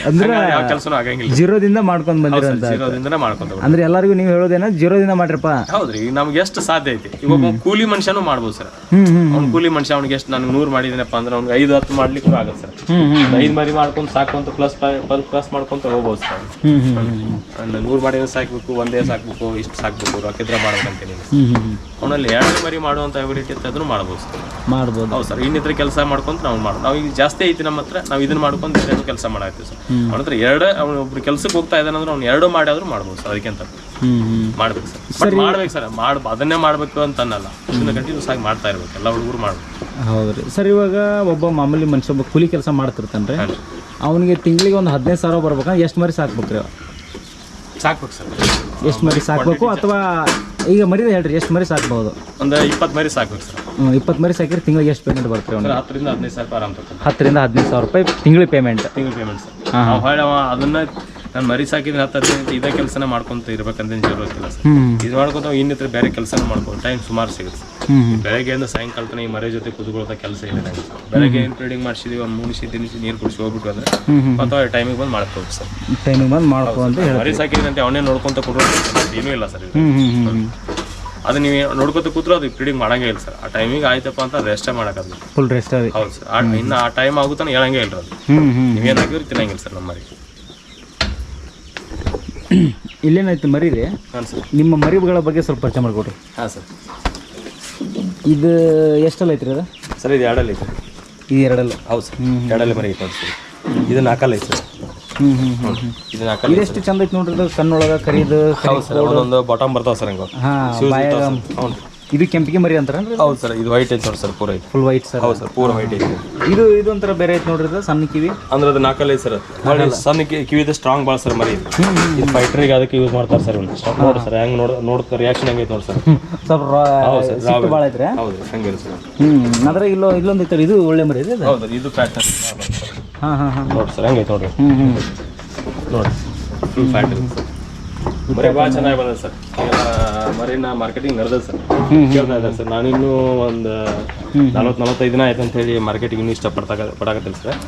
ಅಂದ್ರೆ ಯಾವ ಕೆಲಸನೂ ಆಗಂಗಿಲ್ಲ. ಜೀರೋದಿಂದ ಮಾಡ್ಕೊಂಡ್ ಬಂದಿರೋಂತ ಜೀರೋದಿಂದನೇ ಮಾಡ್ಕೊಂತ. ಅಂದ್ರೆ ಎಲ್ಲರಿಗೂ ನೀವು ಹೇಳೋದೇನ ಜೀರೋದಿಂದ ಮಾಡ್ರಪ್ಪ? ಹೌದ್ರಿ ಈಗ ನಮ್ಗೆ ಎಷ್ಟು ಸಾಧ್ಯ ಐತಿ? ಇವಾಗ ಒಬ್ಬ ಕೂಲಿ ಮನುಷ್ಯನೂ ಮಾಡ್ಬೋದು ಸರ್. ಹ್ಮ್ ಹ್ಮ್ ಅವ್ನು ಕೂಲಿ ಮನುಷ್ಯ ಅವ್ನಿಗೆ ಎಷ್ಟು ನನಗೆ ನೂರು ಮಾಡಿದ್ದೀನಪ್ಪ ಅಂದ್ರೆ ಅವ್ನಿಗೆ ಐದು ಹತ್ತು ಮಾಡ್ಲಿಕ್ಕೂ ಆಗತ್ತೆ ಸರ್. ಒಂದು ಐದು ಮರಿ ಮಾಡ್ಕೊಂಡು ಸಾಕೊಂತ ಪ್ಲಸ್ ಪ್ಲಸ್ ಮಾಡ್ಕೊಂತ ಹೋಗ್ಬೋದು ಸರ್. ಹ್ಮ್ ಹ್ಮ್ ಹ್ಮ್ ನೂರು ಮಾಡಿದ್ರೆ ಸಾಕ್ಬೇಕು ಒಂದೇ ಸಾಕ್ಬೇಕು ಇಷ್ಟು ಸಾಕ್ಬೇಕು ರೊಕ್ಕಿದ್ರೆ ಮಾಡ್ಬೇಕಂತೀನಿ ಹ್ಮ್ ಹ್ಮ್ ಹ್ಮ್. ಅವನಲ್ಲಿ ಎರಡು ಮರಿ ಮಾಡುವಂಥ ಅಬಿಲಿಟಿ ಇತ್ತು ಅದನ್ನು ಮಾಡ್ಬೋದು ಸರ್. ಮಾಡ್ಬೋದು. ಹೌದು ಸರ್ ಇನ್ನಿತರ ಕೆಲಸ ಮಾಡ್ಕೊಂತ ನಾವು ಮಾಡೋದು. ನಾವು ಈಗ ಜಾಸ್ತಿ ಐತಿ ನಮ್ಮ ಹತ್ರ ನಾವು ಇದನ್ನ ಮಾಡ್ಕೊಂಡು ಬೇರೆ ಕೆಲಸ ಮಾಡಾಯ್ತು ಸರ್. ಅವನತ್ರ ಎರಡು ಅವ್ನು ಒಬ್ರು ಕೆಲಸಕ್ಕೆ ಹೋಗ್ತಾ ಇದ್ದಾನೆ ಅಂದ್ರೆ ಅವ್ನು ಎರಡು ಮಾಡಿದ್ರು ಮಾಡ್ಬೋದು ಸರ್ ಅದಕ್ಕಿಂತ ಹ್ಮ್ ಹ್ಮ್. ಮಾಡ್ಬೇಕು ಸರ್. ಬಟ್ ಮಾಡ್ಬೇಕು ಸರ್ ಮಾಡ್ ಅದನ್ನೇ ಮಾಡ್ಬೇಕು ಅಂತ ಅನ್ನಲ್ಲ. ಇದನ್ನ ಕಂಟಿನ್ಯೂಸ್ ಆಗಿ ಮಾಡ್ತಾ ಇರ್ಬೇಕು ಎಲ್ಲ ಹುಡುಗರು ಮಾಡ್ಬೇಕು. ಹೌದ್ರಿ. ಸರ್ ಇವಾಗ ಒಬ್ಬ ಮಾಮೂಲಿ ಮನುಷ್ಯ ಒಬ್ಬ ಕೂಲಿ ಕೆಲಸ ಮಾಡ್ತಿರ್ತಾನ್ರಿ. ಹಾಂ. ಅವನಿಗೆ ತಿಂಗಳಿಗೆ ಒಂದು ಹದಿನೈದು ಸಾವಿರ ಬರ್ಬೇಕಾ ಎಷ್ಟು ಮರಿ ಸಾಕ್ಬೇಕ್ರಿ? ಸಾಕ್ಬೇಕು ಸರ್. ಎಷ್ಟು ಮರಿ ಸಾಕ್ಬೇಕು ಅಥವಾ ಈಗ ಮರಿದ ಹೇಳ್ರಿ ಎಷ್ಟು ಮರಿ ಸಾಕ್ಬೋದು? ಒಂದು ಇಪ್ಪತ್ತು ಮರಿ ಸಾಕ್ಬೇಕು ಸರ್. ಇಪ್ಪತ್ತು ಮರಿ ಸಾಕಿದ್ರೆ ತಿಂಗಳಿಗೆ ಎಷ್ಟು ಪೇಮೆಂಟ್ ಬರ್ತೀವಿ ಒಂದು ಹತ್ತರಿಂದ ಹದಿನೈದು ಸಾವಿರ ಆರಾಮ್ ಹತ್ತರಿಂದ ಹದಿನೈದು ಸಾವಿರ ರೂಪಾಯಿ ತಿಂಗಳಿಗೆ ಪೇಮೆಂಟ್ ತಿಂಗಳು ಪೇಮೆಂಟ್ ಸರ್. ನಾವು ಹೊಳ್ಳಿ ಅದನ್ನ ನಾನು ಮರಿ ಸಾಕಿದ್ರೆ ಹತ್ತು ಇದೇ ಕೆಲಸನ ಮಾಡ್ಕೊಂತ ಇರ್ಬೇಕಂತ ಜೀವರೋಗಿಲ್ಲ ಸರ್. ಇದು ಮಾಡ್ಕೊಂತ ಇನ್ನಿತ್ರ ಬೇರೆ ಕೆಲಸ ಮಾಡ್ಕೊಂಡು ಟೈಮ್ ಸುಮಾರು ಸಿಗುತ್ತೆ ಬೆಳಗ್ಗೆಯಿಂದ ಸಾಯಂಕಾಲ ಈ ಮರಿ ಜೊತೆ ಕುದುಕೊಳ್ತಾ ಕೆಲಸ ಇಲ್ಲ ನಂಗೆ. ಬೆಳಗ್ಗೆ ಏನು ಟ್ರೇಡಿಂಗ್ ಮಾಡಿಸಿದೀವಿ ಒಂದು ಮುಗಿಸಿ ತಿನ್ನಿಸಿ ನೀರು ಕುಡಿಸಿ ಹೋಗ್ಬಿಟ್ಟು ಅಂದ್ರೆ ಮತ್ತೆ ಟೈಮಿಗೆ ಬಂದು ಮಾಡ್ಕೋಬೇಕು ಸರ್. ಟೈಮಿಗೆ ಬಂದು ಮಾಡ್ಕೊಂಡು ಮರಿ ಸಾಕಿದ್ರಂತೆ ಅವನೇ ನೋಡ್ಕೊಂತ ಕೊಡೋದು ಏನೂ ಇಲ್ಲ ಸರ್ ಅದು ನೀವು ನೋಡ್ಕೊತ ಕೂತ್ರು ಅದು ಫೀಡಿಂಗ್ ಮಾಡಂಗೇ ಇಲ್ಲ ಸರ್. ಆ ಟೈಮಿಗೆ ಆಯ್ತಪ್ಪ ಅಂತ ರೆಸ್ಟೇ ಮಾಡೋಕ್ಕಾಗಲ್ಲ ಫುಲ್ ರೆಸ್ಟ್ ಹೌದು ಸರ್. ಇನ್ನು ಆ ಟೈಮ್ ಆಗುತ್ತಾನೆ ಹೇಳಂಗೆ ಇಲ್ಲ ಅದು. ನೀವೇನು ತಿನ್ನಂಗಿಲ್ಲ ಸರ್ ನಮ್ಮ ಮರಿ ಮರಿ ಇಲ್ಲೇನೈತೆ ಮರಿ ರೀ ಹಾಂ ಸರ್. ನಿಮ್ಮ ಮರಿಗಳ ಬಗ್ಗೆ ಸ್ವಲ್ಪ ಪರಿಚಯ ಮಾಡಿಕೊಡ್ರಿ. ಹಾಂ ಸರ್. ಇದು ಎಷ್ಟಲ್ಲ ಐತ್ರಿ ಅದು? ಸರ್ ಇದು ಎರಡಲ್ಲಿ ಐತೆ. ಇದು ಎರಡಲ್ಲ? ಹೌದು ಸರ್. ಎರಡಲ್ಲಿ ಮರಿ ಐತೆ ಸರ್. ಇದು ನಾಲ್ಕಲ್ಲ ಐತೆ ಸರ್. ಹ್ಞೂ ಹ್ಞೂ ಹ್ಞೂ ಹ್ಞೂ ಇದು ನಾಲ್ಕಲ್ಲಿ ಇದೆಷ್ಟು ಚಂದ ಐತೆ ನೋಡ್ರಿ ಇದು ಕಣ್ಣೊಳಗೆ ಕರಿದು ಹೌದು ಸರ್ ಒಂದೊಂದು ಬಾಟಮ್ ಬರ್ತಾವೆ ಸರ್ ಹಂಗೆ. ಹಾಂ ಹೌದು. ಇದು ಕೆಂಪಿಗೆ ಮರಿ ಅಂತಾರೆ ಹೌದು ಸರ್ ಇದು ವೈಟ್ ಐತೆ ನೋಡಿ ಸರ್ ಪೂರ ಐತೆ. Full white sir. ಹೌದು ಸರ್ ಪೂರ ವೈಟ್ ಐತೆ. ಇದು ಇದು ಒಂಥರ ಬೇರೆ ಐತೆ ನೋಡ್ರಿ ಇದು ಸಣ್ಣ ಕಿವಿ? ಅಂದ್ರೆ ಅದು ನಾಲ್ಕಲ್ಲಿ ಐತೆ ಸರ್ ಸಣ್ಣ ಕಿವಿ ಕಿವಿದ ಸ್ಟ್ರಾಂಗ್ ಭಾಳ ಸರ್ ಮರಿ. ಇದು. ಇದು ಫೈಟ್ರಿಗೆ ಅದಕ್ಕೆ ಯೂಸ್ ಮಾಡ್ತಾರೆ ಸರ್ ಇವ್ನು. ನೋಡಿ ಸರ್ ಹೆಂಗ್ ನೋಡ್ ನೋಡ್ತಾರೆ ರಿಯಾಕ್ಷನ್ ಹೆಂಗೈತೆ ನೋಡಿ ಸರ್. ಸ್ವಲ್ಪ ಹೌದು ಸರ್ ಸಿಟ್ಟು ಭಾಳ ಐತ್ರಿ ಹೌದು ಹಂಗೆ ಸರ್. ಹ್ಞೂ ಅಂದ್ರೆ ಇಲ್ಲೋ ಇಲ್ಲೊಂದು ಐತೆ ಇದು ಒಳ್ಳೆ ಮರಿ ಇದೆ? ಹೌದು ಇದು ಪ್ಯಾಟರ್ನ್ ಹಾಂ ಹಾಂ ಹಾಂ. ನೋಡಿ ಸರ್ ಹೆಂಗೈತೆ ನೋಡ್ರಿ. ಹ್ಞೂ ಹ್ಞೂ ನೋಡಿ ಫುಲ್ ಫ್ಯಾಟ್ ಸರ್ ಮರಿ ಭಾಳ ಚೆನ್ನಾಗಿ ಬಂದದ ಸರ್. ಮರಿನ ಮಾರ್ಕೆಟಿಂಗ್ ನಡೆದ ಸರ್. ಕೇಳ್ತಾ ಇದ್ದಾರೆ ಸರ್. ನಾನಿನ್ನೂ ಒಂದು ನಲ್ವತ್ತು ನಲವತ್ತೈದು ದಿನ ಆಯ್ತು ಅಂತ ಹೇಳಿ ಮಾರ್ಕೆಟಿಂಗ್ ಇನ್ನೂ ಇಷ್ಟಪಡ್ತಾ ಪಡಾಕತ್ತಿಲ್ಲ ಸರ್.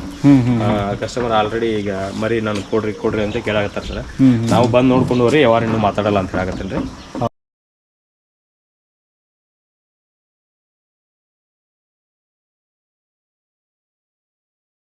ಕಸ್ಟಮರ್ ಆಲ್ರೆಡಿ ಈಗ ಮರಿ ನಾನು ಕೊಡ್ರಿ ಕೊಡ್ರಿ ಅಂತ ಕೇಳಾಕತ್ತಾರ ಸರ್. ನಾವು ಬಂದು ನೋಡ್ಕೊಂಡು ಹೋಗ್ರಿ ಯಾವಾರ ಇನ್ನೂ ಮಾತಾಡಲ್ಲ ಅಂತ ಹೇಳಕತ್ತೀನಿ ರೀ.